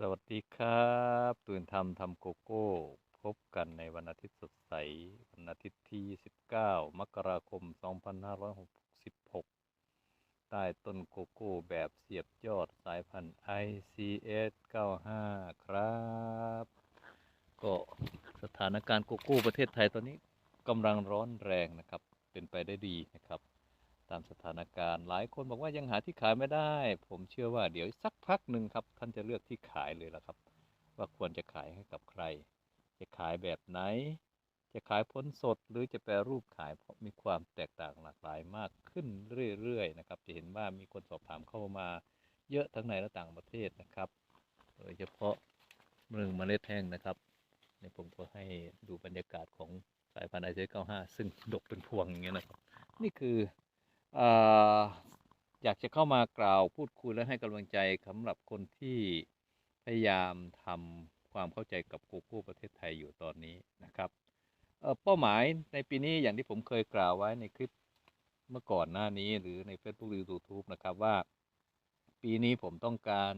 สวัสดีครับตื่นทำทำโกโก้ พบกันในวันอาทิตย์สดใส วันอาทิตย์ที่19มกราคม 2566 ใต้ต้นโกโก้แบบเสียบยอดสายพันธุ์ ICS 95 ครับ ก็สถานการณ์โกโก้ประเทศไทยตอนนี้กำลังร้อนแรงนะครับ เป็นไปได้ดีนะครับามสถานการณ์ หลายคนบอกว่ายังหาที่ขายไม่ได้ ผมเชื่อว่าเดี๋ยวสักพักหนึ่งครับ ท่านจะเลือกที่ขายเลยละครับ ว่าควรจะขายให้กับใคร จะขายแบบไหน จะขายผลสดหรือจะแปรรูปขายเพราะมีความแตกต่างหลากหลายมากขึ้นเรื่อยๆนะครับ จะเห็นว่ามีคนสอบถามเข้ามาเยอะทั้งในและต่างประเทศนะครับ โดยเฉพาะเรื่องเมล็ดแห้งนะครับในผมก็ให้ดูบรรยากาศของสายพันธุ์ไอเซเก้าห้าซึ่งดกเป็นพวงอย่างเงี้ยนะครับ นี่คือ อยากจะเข้ามากล่าวพูดคุยและให้กำลังใจสำหรับคนที่พยายามทำความเข้าใจกับโกโก้ประเทศไทยอยู่ตอนนี้นะครับเอ่อเป้าหมายในปีนี้อย่างที่ผมเคยกล่าวไว้ในคลิปเมื่อก่อนหน้านี้หรือใน Facebook หรือ YouTube นะครับว่า ปีนี้ผมต้องการ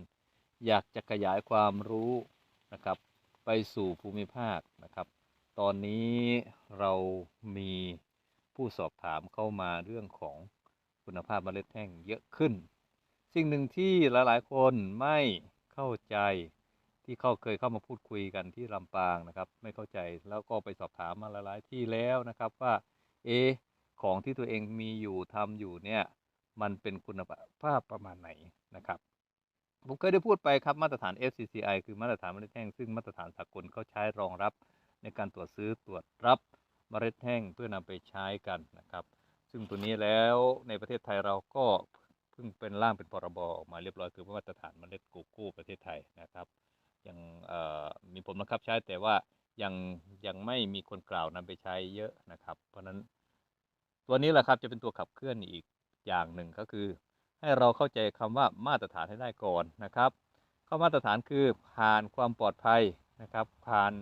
อยากจะขยายความรู้นะครับไปสู่ภูมิภาคนะครับ ตอนนี้เรามีผู้สอบถามเข้ามาเรื่องของ คุณภาพเมล็ดแห้งเยอะขึ้น สิ่งหนึ่งที่หลายๆ คนไม่เข้าใจที่เขาเคยเข้ามาพูดคุยกันที่ลำปางนะครับ ไม่เข้าใจแล้วก็ไปสอบถามมาหลายๆที่แล้วนะครับว่าเอของที่ตัวเองมีอยู่ทำอยู่เนี่ยมันเป็นคุณภาพประมาณไหนนะครับ ผมเคยได้พูดไปครับมาตรฐาน FCCI คือมาตรฐานเมล็ดแห้งซึ่งมาตรฐานสากลเขาใช้รองรับในการตรวจซื้อตรวจรับเมล็ดแห้งเพื่อนำไปใช้กันนะครับ ซึ่งตัวนี้แล้วในประเทศไทยเราก็เพิ่งเป็นร่างเป็นพรบออกมาเรียบร้อยคือมาตรฐานเมล็ดโกโก้ประเทศไทยนะครับยังมีผลบังคับใช้แต่ว่ายังยังไม่มีคนกล่าวนำไปใช้เยอะนะครับ เพราะฉะนั้นตัวนี้แหละครับจะเป็นตัวขับเคลื่อนอีกอย่างหนึ่งก็คือ ให้เราเข้าใจคำว่ามาตรฐานให้ได้ก่อนนะครับคำมาตรฐานคือผ่านความปลอดภัยนะครับ ผ่าน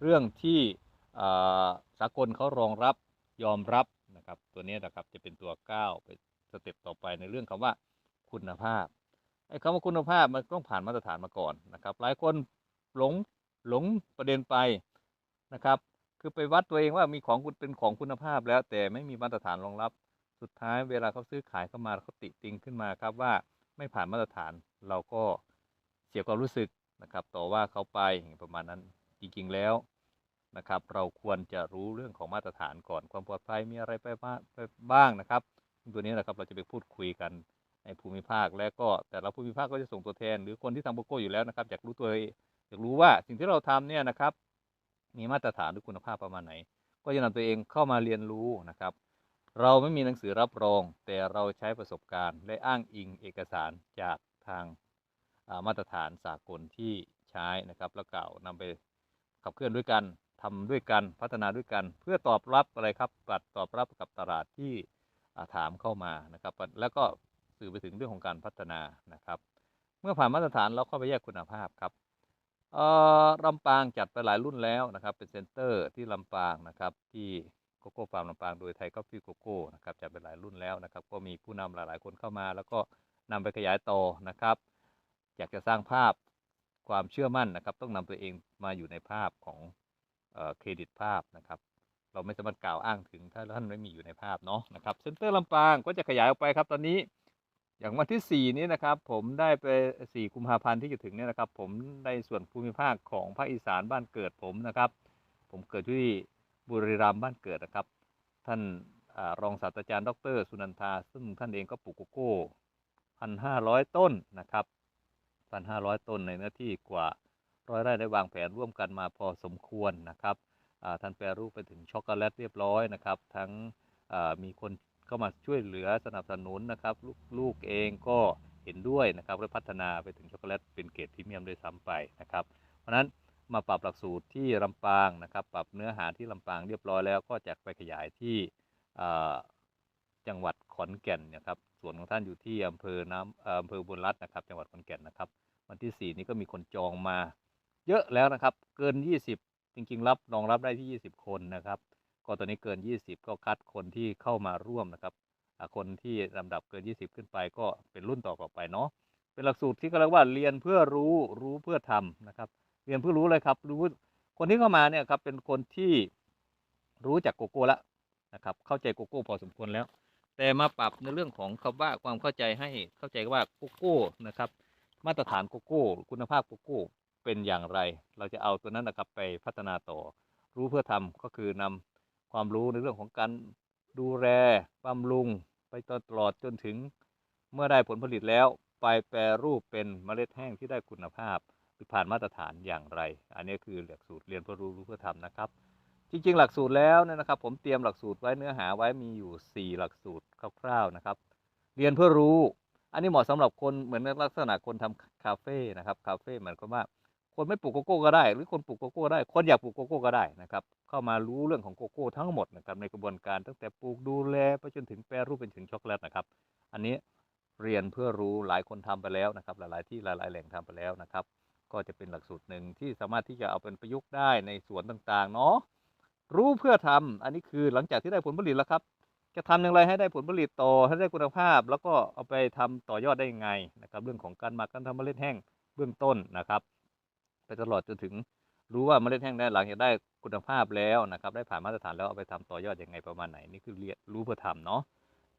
เรื่องที่สากลเขารองรับยอมรับ นะครับ ตัวนี้นะครับจะเป็นตัวก้าวไปสเต็ปต่อไปในเรื่องคำว่าคุณภาพไอ้คำว่าคุณภาพมันต้องผ่านมาตรฐานมาก่อนนะครับ หลายคนหลงหลงประเด็นไปนะครับ คือไปวัดตัวเองว่ามีของคุณเป็นของคุณภาพแล้วแต่ไม่มีมาตรฐานรองรับ สุดท้ายเวลาเขาซื้อขายเข้ามาเขาติติงขึ้นมาครับว่าไม่ผ่านมาตรฐานเราก็เสียความรู้สึกนะครับ ต่อว่าเขาไปประมาณนั้นจริงๆแล้ว นะครับ เราควรจะรู้เรื่องของมาตรฐานก่อนความปลอดภัยมีอะไรไปบ้างนะครับ ตัวนี้นะครับเราจะไปพูดคุยกันในภูมิภาคและก็แต่ละภูมิภาคก็จะส่งตัวแทน หรือคนที่ทำโกโก้อยู่แล้วนะครับอยากรู้ตัวอยากรู้ว่าสิ่งที่เราทำเนี่ยนะครับ มีมาตรฐานหรือคุณภาพประมาณไหน ก็จะนำตัวเองเข้ามาเรียนรู้นะครับ เราไม่มีหนังสือรับรอง แต่เราใช้ประสบการณ์ และอ้างอิงเอกสารจากทางามาตรฐานสากลที่ใช้นะครับ แล้วกล่าวนำไปขับเคลื่อนด้วยกัน ทำด้วยกันพัฒนาด้วยกัน เพื่อตอบรับอะไรครับปัดตอบรับกับตลาดที่ถามเข้ามานะครับ แล้วก็สื่อไปถึงเรื่องของการพัฒนานะครับ เมื่อผ่านมาตรฐานเราเข้าไปแยกคุณภาพครับอ่อลำปางจัดไปหลายรุ่นแล้วนะครับ เป็นเซ็นเตอร์ที่ลำปางนะครับที่โกโก้ฟาร์มลำปางโดยไทยกาแฟโกโก้นะครับจัดไปหลายรุ่นแล้วนะครับ ก็มีผู้นำหลาย ๆ คนเข้ามา แล้วก็นำไปขยายต่อนะครับ อยากจะสร้างภาพความเชื่อมั่นนะครับ ต้องนำตัวเองมาอยู่ในภาพของ เครดิตภาพนะครับ เราไม่สามารถกล่าวอ้างถึงถ้าท่านไม่มีอยู่ในภาพเนาะนะครับเซ็นเตอร์ลำปางก็จะขยายออกไปครับตอนนี้อย่างวันที่ 4 นี้นะครับ ผมได้ไป 4 กุมภาพันธ์ที่จะถึงเนี่ยนะครับ ผมในส่วนภูมิภาคของภาคอีสานบ้านเกิดผมนะครับ ผมเกิดที่บุรีรัมย์บ้านเกิดนะครับ ท่านอรองศาสตราจารย์ดร สุนันทา ซึ่งท่านเองก็ปลูกโกโก้พันห้าร้อยต้นนะครับพันห้าร้อยต้นในเนื้อที่กว่า ร้อยไร่ได้วางแผนร่วมกันมาพอสมควรนะครับท่านแปรรูปไปถึงช็อกโกแลตเรียบร้อยนะครับ ทั้งมีคนเข้ามาช่วยเหลือสนับสนุนนะครับลูกลูกเองก็เห็นด้วยนะครับและพัฒนาไปถึงช็อกโกแลตเป็นเกรดพรีเมียมด้วยซ้ำไปนะครับ เพราะฉะนั้นมาปรับหลักสูตรที่ลำปางนะครับ ปรับเนื้อหาที่ลำปางเรียบร้อยแล้วก็จะไปขยายที่จังหวัดขอนแก่นนะครับส่วนของท่านอยู่ที่อำเภอน้ำเอ่ออำเภอบุญรัตน์นะครับ จังหวัดขอนแก่นนะครับ วันที่ 4 นี้ก็มีคนจองมา เยอะแล้วนะครับ เกิน 20 จริงๆ รับรองรับได้ที่ 20 คนนะครับ ก็ตอนนี้เกิน 20 ก็คัดคนที่เข้ามาร่วมนะครับ คนที่ลำดับเกิน 20 ขึ้นไปก็เป็นรุ่นต่อไปเนาะ เป็นหลักสูตรที่เขาเรียกว่าเรียนเพื่อรู้ รู้เพื่อทำนะครับ เรียนเพื่อรู้เลยครับ รู้ คนที่เข้ามาเนี่ยครับเป็นคนที่รู้จักโกโก้แล้วนะครับ เข้าใจโกโก้พอสมควรแล้ว แต่มาปรับในเรื่องของคำว่าความเข้าใจให้เข้าใจว่าโกโก้นะครับ มาตรฐานโกโก้ คุณภาพโกโก้ เป็นอย่างไร เราจะเอาตัวนั้นนะครับไปพัฒนาต่อ รู้เพื่อทำก็คือนำความรู้ในเรื่องของการดูแลบำรุงไปตลอดจนถึงเมื่อได้ผลผลิตแล้วไปแปรรูปเป็นเมล็ดแห้งที่ได้คุณภาพ หรือผ่านมาตรฐานอย่างไร อันนี้คือหลักสูตรเรียนเพื่อรู้รู้เพื่อทำนะครับ จริง ๆ หลักสูตรแล้วเนี่ยนะครับ ผมเตรียมหลักสูตรไว้เนื้อหาไว้มีอยู่ 4 หลักสูตรคร่าวๆนะครับ เรียนเพื่อรู้ อันนี้เหมาะสำหรับคนเหมือนลักษณะคนทำคาเฟ่นะครับคาเฟ่เหมายความว่า คนไม่ปลูกโกโก้ก็ได้ หรือคนปลูกโกโก้ได้ คนอยากปลูกโกโก้ก็ได้นะครับ เข้ามารู้เรื่องของโกโก้ทั้งหมดนะครับในกระบวนการตั้งแต่ปลูกดูแลไปจนถึงแปรรูปเป็นถึงช็อกโกแลตนะครับ อันนี้เรียนเพื่อรู้หลายคนทำไปแล้วนะครับ หลาย ๆ ที่หลาย ๆ แหล่งทำไปแล้วนะครับ ก็จะเป็นหลักสูตรหนึ่งที่สามารถที่จะเอาเป็นประยุกต์ได้ในสวนต่าง ๆ เนาะรู้เพื่อทำอันนี้คือหลังจากที่ได้ผลผลิตแล้วครับ จะทำอย่างไรให้ได้ผลผลิตต่อให้ได้คุณภาพ แล้วก็เอาไปทำต่อยอดได้ยังไงนะครับ เรื่องของการหมักการทำเมล็ดแห้งเบื้องต้นนะครับ ไปตลอดจนถึงรู้ว่าเมล็ดแห้งได้หลังจากได้คุณภาพแล้วนะครับ ได้ผ่านมาตรฐานแล้วเอาไปทำต่อยอดอยังไงประมาณไหนนี่คือเรียนรู้เพื่อทำเนาะ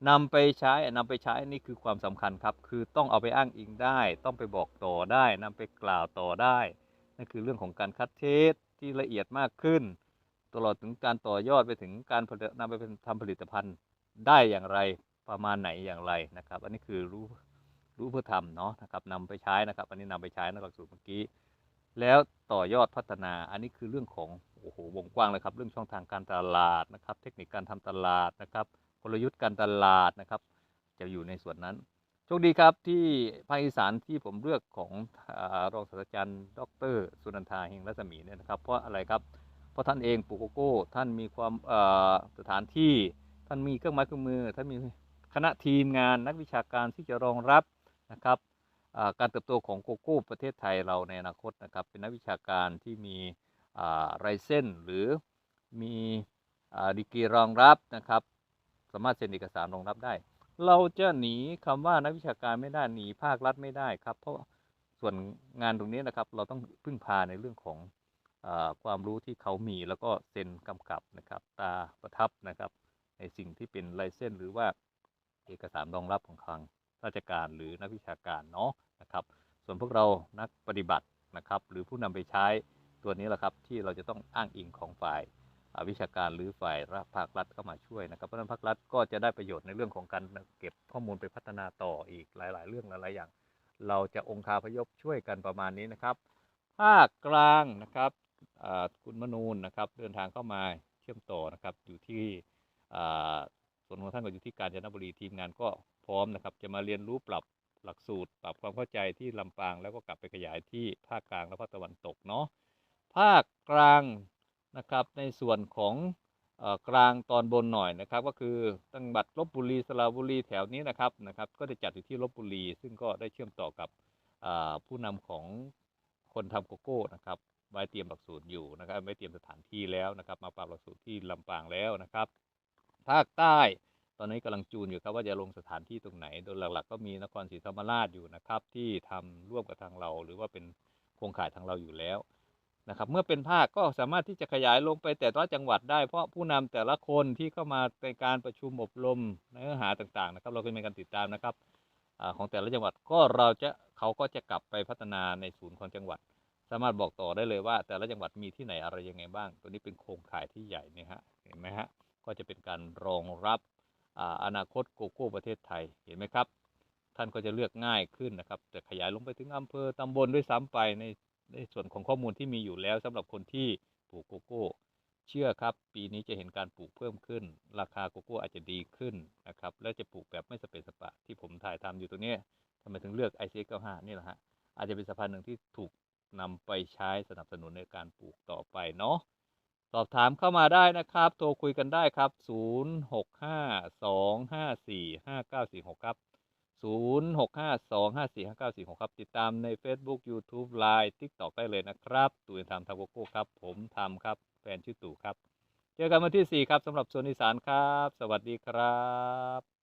นำไปใช้นำไปใช้นี่คือความสำคัญครับ คือต้องเอาไปอ้างอิงได้ ต้องไปบอกต่อได้นำไปกล่าวต่อได้นั่นคือเรื่องของการคัดเทสที่ละเอียดมากขึ้น ตลอดถึงการต่อยอดไปถึงการนำไปเป็นทำผลิตภัณฑ์ได้อย่างไรประมาณไหนอย่างไรนะครับ อันนี้คือรู้รู้เพื่อทำเนาะนะครับนำไปใช้นะครับ อันนี้นำไปใช้ในหลักสูตรเมื่อกี้ แล้วต่อยอดพัฒนา อันนี้คือเรื่องของโอ้โหวงกว้างเลยครับ เรื่องช่องทางการตลาดนะครับ เทคนิคการทำตลาดนะครับกลยุทธ์การตลาดนะครับ จะอยู่ในส่วนนั้นโชคดีครับที่ภาคอีสานที่ผมเลือกของอรองศาสตราจารย์ ดร สุนันทาเฮงรัศมีเนี่ยนะครับ เพราะอะไรครับ เพราะท่านเองปลูกโกโก้ ท่านมีความอ่อสถานที่ท่านมีเครื่องไม้เครื่องมือท่านมีคณะทีมงานนักวิชาการที่จะรองรับนะครับ การเติบโตของโกโก้ประเทศไทยเราในอนาคตนะครับเป็นนักวิชาการที่มีอ่าไรเส้นหรือมีดีกรีรองรับนะครับ สามารถเซ็นเอกสารรองรับได้ เราจะหนีคำว่านักวิชาการไม่ได้หนีภาครัฐไม่ได้ครับเพราะส่วนงานตรงนี้นะครับเราต้องพึ่งพาในเรื่องของอความรู้ที่เขามีแล้วก็เซ็นกำกับนะครับตาประทับนะครับในสิ่งที่เป็นไลเซนหรือว่าเอกสารรองรับของทางราชการหรือนักวิชาการเนาะ นะครับ ส่วนพวกเรานักปฏิบัตินะครับ หรือผู้นำไปใช้ตัวนี้แหละครับที่เราจะต้องอ้างอิงของฝ่ายวิชาการหรือฝ่ายภาครัฐเข้ามาช่วยนะครับเพราะนั้นภาครัฐก็จะได้ประโยชน์ในเรื่องของการเก็บข้อมูลไปพัฒนาต่ออีกหลาย ๆ เรื่องหลายๆอย่าง เราจะองคาพยพช่วยกันประมาณนี้นะครับ ภาคกลางนะครับคุณมนูนนะครับ เดินทางเข้ามาเชื่อมต่อนะครับ อยู่ที่ส่วนของท่านก็อยู่ที่กาญจนบุรีทีมงานก็พร้อมนะครับ จะมาเรียนรู้ปรับ หลักสูตร ปรับความเข้าใจที่ลำปางแล้วก็กลับไปขยายที่ภาคกลางและภาคตะวันตกเนาะภาคกลางนะครับในส่วนของกลางตอนบนหน่อยนะครับ ก็คือจังหวัดลบบุรีสระบุรีแถวนี้นะครับนะครับ ก็จะจัดอยู่ที่ลบบุรี ซึ่งก็ได้เชื่อมต่อกับผู้นำของคนทำโกโก้นะครับไว้เตรียมหลักสูตรอยู่นะครับไว้เตรียมสถานที่แล้วนะครับ มาปรับหลักสูตรที่ลำปางแล้วนะครับ ภาคใต้ ตอนนี้กำลังจูนอยู่ครับว่าจะลงสถานที่ตรงไหน โดยหลัก ๆ ก็มีนครศรีธรรมราชอยู่นะครับ ที่ทำร่วมกับทางเรา หรือว่าเป็นโครงข่ายทางเราอยู่แล้วนะครับ เมื่อเป็นภาคก็สามารถที่จะขยายลงไปแต่ละจังหวัดได้ เพราะผู้นำแต่ละคนที่เข้ามาในการประชุมอบรมเนื้อหาต่างๆ นะครับ เราก็มีการติดตามนะครับอของแต่ละจังหวัดก็เราจะเขาก็จะกลับไปพัฒนาในศูนย์ของจังหวัด สามารถบอกต่อได้เลยว่า แต่ละจังหวัดมีที่ไหนอะไรยังไงบ้าง ตัวนี้เป็นโครงข่ายที่ใหญ่เนี่ยฮะเห็นไหมฮะก็จะเป็นการรองรับ อนาคตโกโก้ประเทศไทยเห็นไหมครับ ท่านก็จะเลือกง่ายขึ้นนะครับ แต่ขยายลงไปถึงอำเภอตำบลด้วยซ้ำไปในในส่วนของข้อมูลที่มีอยู่แล้วสำหรับคนที่ปลูกโกโก้ เชื่อครับ ปีนี้จะเห็นการปลูกเพิ่มขึ้น ราคาโกโก้อาจจะดีขึ้นนะครับ และจะปลูกแบบไม่สเปซสปะที่ผมถ่ายทำอยู่ตัวเนี้ทำไมถึงเลือก i c 9 5นี่แหละฮะอาจจะเป็นสะพานหนึ่งที่ถูกนำไปใช้สนับสนุนในการปลูกต่อไปเนาะ อบถามเข้ามาได้นะครับ โทรคุยกันได้ครับ 0652545946 ครับ 0652545946 ครับ ติดตามใน Facebook YouTube Line TikTok ได้เลยนะครับ ตู่ทำทำโกโก้ครับ ผมทำครับ แฟนชื่อตู่ครับ เจอกันวันที่ 4 ครับสำหรับโซนอีสานครับ สวัสดีครับ